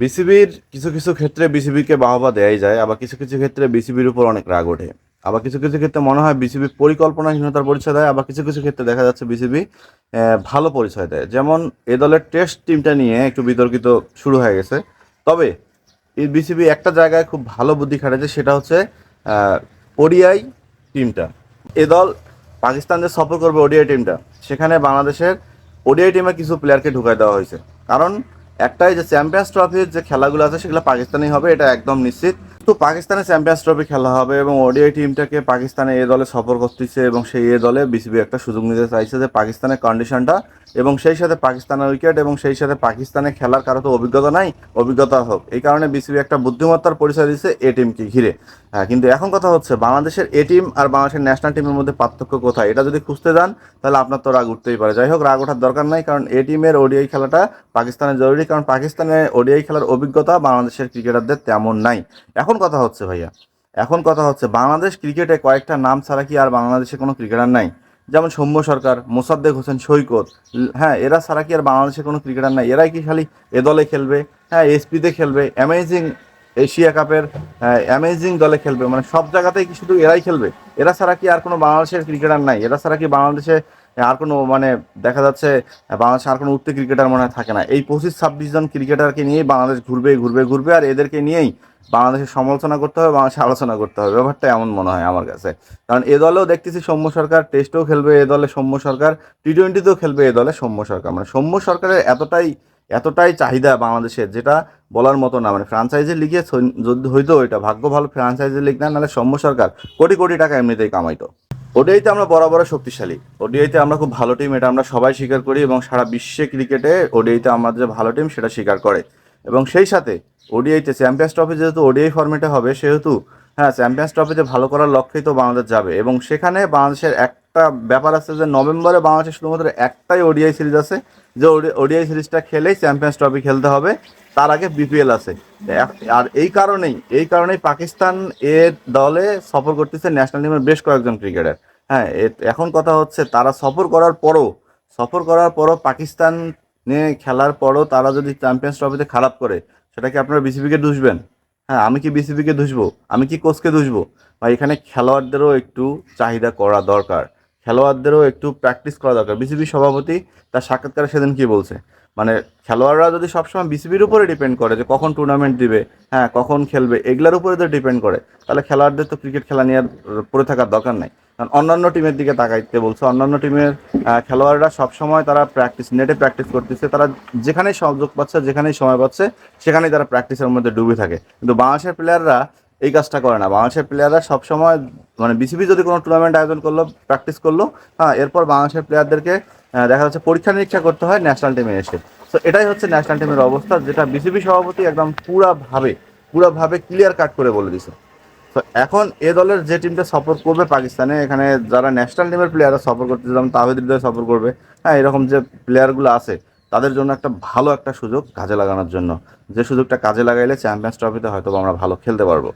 বিসিবির কিছু কিছু ক্ষেত্রে বিসিবিকে বাহবা দেয়াই যায়, আবার কিছু কিছু ক্ষেত্রে বিসিবির উপর অনেক রাগ ওঠে। আবার কিছু কিছু ক্ষেত্রে মনে হয় বিসিবি পরিকল্পনাহীনতার পরিচয় দেয়, আবার কিছু কিছু ক্ষেত্রে দেখা যাচ্ছে বিসিবি ভালো পরিচয় দেয়। যেমন এ দলের টেস্ট টিমটা নিয়ে একটু বিতর্কিত শুরু হয়ে গেছে। তবে এই বিসিবি একটা জায়গায় খুব ভালো বুদ্ধি খাটাচ্ছে সেটা হচ্ছে ওডিআই টিমটা। এ দল পাকিস্তান যে সফর করবে ওডিআই টিমটা। সেখানে বাংলাদেশের ওডিআই টিমে কিছু প্লেয়ারকে ঢুকাই দেওয়া হয়েছে। কারণ একটাই যে চ্যাম্পিয়ন্স ট্রফির যে খেলাগুলো আছে সেগুলো পাকিস্তানেই হবে এটা একদম নিশ্চিত। তো পাকিস্তানে চ্যাম্পিয়ন্স ট্রফি খেলা হবে এবং ওডিআই টিমটাকে পাকিস্তানে এ দলে সফর করতেছে এবং সেই এ দলে বিসিবি একটা সুযোগ নিতে চাইছে যে পাকিস্তানের কন্ডিশনটা এবং সেই সাথে পাকিস্তানের উইকেট এবং সেই সাথে পাকিস্তানে খেলার কারও তো অভিজ্ঞতা নাই, অভিজ্ঞতা হোক। এই কারণে বিসিবি একটা বুদ্ধিমত্তার পরিচয় দিচ্ছে এ টিমকে ঘিরে। হ্যাঁ কিন্তু এখন কথা হচ্ছে বাংলাদেশের এ টিম আর বাংলাদেশের ন্যাশনাল টিমের মধ্যে পার্থক্য কোথায়? এটা যদি খুঁজতে যান, তাহলে আপনার তো রাগ উঠতেই পারে। যাই হোক, রাগ ওঠার দরকার নাই, কারণ এ টিমের ওডিআই খেলাটা পাকিস্তানের জরুরি, কারণ পাকিস্তানে ওডিআই খেলার অভিজ্ঞতা বাংলাদেশের ক্রিকেটারদের তেমন নাই। এখন কথা হচ্ছে ভাইয়া, এখন কথা হচ্ছে বাংলাদেশ ক্রিকেটে কয়েকটা নাম ছাড়া কি আর বাংলাদেশে কোনো ক্রিকেটার নাই? যেমন সৌম্য সরকার, মোসাদ্দেক হোসেন, সৈকত হ্যাঁ এরা ছাড়া কি আর বাংলাদেশে কোনো ক্রিকেটার নাই? এরাই কি খালি এ দলে খেলবে? হ্যাঁ এসপিতে খেলবে অ্যামেজিং এশিয়া কাপের অ্যামেজিং দলে খেলবে মানে সব জায়গাতেই কি শুধু এরাই খেলবে? এরা ছাড়া কি আর কোনো বাংলাদেশের ক্রিকেটার নাই? এরা ছাড়া কি বাংলাদেশে আর কোনো মানে দেখা যাচ্ছে বাংলাদেশে আর কোনো উঠতে ক্রিকেটার মনে থাকে না। এই পঁচিশ, ছাব্বিশ জন ক্রিকেটারকে নিয়েই বাংলাদেশ ঘুরবে ঘুরবে ঘুরবে, আর এদেরকে নিয়েই বাংলাদেশের সমালোচনা করতে হবে, বাংলাদেশে আলোচনা করতে হবে। ব্যাপারটা এমন মনে হয় আমার কাছে। কারণ এ দলেও দেখতেছি সৌম্য সরকার টেস্টেও খেলবে এ দলে সৌম্য সরকার টি টোয়েন্টিতেও খেলবে এ দলে সৌম্য সরকার। মানে সৌম্য সরকারের এতটাই এতটাই চাহিদা বাংলাদেশের যেটা বলার মতো না। মানে ফ্রাঞ্চাইজি লিগে যদি হইতো এটা ভাগ্য ভালো ফ্রাঞ্চাইজি লিগ না, নাহলে সৌম্য সরকার কোটি কোটি টাকা এমনিতেই কামাইতো। ওডিআইতে আমরা বরাবর শক্তিশালী। ওডিআইতে আমরা খুব ভালো টিম এটা আমরা সবাই স্বীকার করি এবং সারা বিশ্বে ক্রিকেটে ওডিআইতে আমাদের যে ভালো টিম সেটা স্বীকার করে। এবং সেই সাথে ওডিআইতে চ্যাম্পিয়ন্স ট্রফি যেহেতু ওডিআই ফর্মেটে হবে, সেহেতু হ্যাঁ চ্যাম্পিয়ন্স ট্রফিতে ভালো করার লক্ষ্যেই তো বাংলাদেশ যাবে। এবং সেখানে বাংলাদেশের একটা ব্যাপার আছে যে নভেম্বরে বাংলাদেশের শুধুমাত্র একটাই ওডিআই সিরিজ আছে, যে ওডিআই সিরিজটা খেলেই চ্যাম্পিয়ন্স ট্রফি খেলতে হবে, তার আগে বিপিএল আছে। আর এই কারণেই এই কারণেই পাকিস্তান এর দলে সফর করতেছে ন্যাশনাল টিমের বেশ কয়েকজন ক্রিকেটার হ্যাঁ এখন কথা হচ্ছে তারা সফর করার পরও, সফর করার পরও পাকিস্তান নিয়ে খেলার পরও তারা যদি চ্যাম্পিয়ন্স ট্রফিতে খারাপ করে, সেটা কি আপনারা বিসিবিকে দুষবেন? হ্যাঁ আমি কি বিসিবিকে দুষবো? আমি কি কোচকে দুষবো? বা এখানে খেলোয়াড়দেরও একটু চাহিদা করা দরকার। খেলোয়াড়দেরও একটু প্র্যাকটিস করা দরকার। বিসিবি সভাপতি তার সাক্ষাৎকারে সেদিন কি বলছে? মানে খেলোয়াড়রা যদি সবসময় বিসিবির উপরে ডিপেন্ড করে যে কখন টুর্নামেন্ট দিবে হ্যাঁ কখন খেলবে, এগুলোর উপরে তো ডিপেন্ড করে, তাহলে খেলোয়াড়দের তো ক্রিকেট খেলা নিয়ে পড়ে থাকার দরকার নাই। কারণ অন্যান্য টিমের দিকে তাকাইতে বলছে, অন্যান্য টিমের খেলোয়াড়রা সবসময় তারা প্র্যাকটিস নেটে প্র্যাকটিস করতেছে, তারা যেখানেই সুযোগ পাচ্ছে, যেখানেই সময় পাচ্ছে, সেখানেই তারা প্র্যাকটিসের মধ্যে ডুবে থাকে। কিন্তু বাংলাদেশের প্লেয়াররা এই কাজটা করে না। বাংলাদেশের প্লেয়াররা সবসময় মানে বিসিবি যদি কোনো টুর্নামেন্ট আয়োজন করল প্র্যাকটিস করল হ্যাঁ এরপর বাংলাদেশের প্লেয়ারদেরকে দেখা যাচ্ছে পরীক্ষা নিরীক্ষা করতে হয় ন্যাশনাল টিমে এসে। তো এটাই হচ্ছে ন্যাশনাল টিমের অবস্থা, যেটা বিসিবি সভাপতি একদম পুরাভাবে পুরাভাবে ক্লিয়ার কাট করে বলে দিছে। তো এখন এ দলের যে টিমটা সফর করবে, পাকিস্তানে, এখানে যারা ন্যাশনাল টিমের প্লেয়াররা সফর করতে যেমন তাহিদ সফর করবে হ্যাঁ এরকম যে প্লেয়ারগুলো আছে তাদের জন্য একটা ভালো একটা সুযোগ কাজে লাগানোর জন্য। যে সুযোগটা কাজে লাগাইলে চ্যাম্পিয়ন্স ট্রফিতে হয়তো আমরা ভালো খেলতে পারব।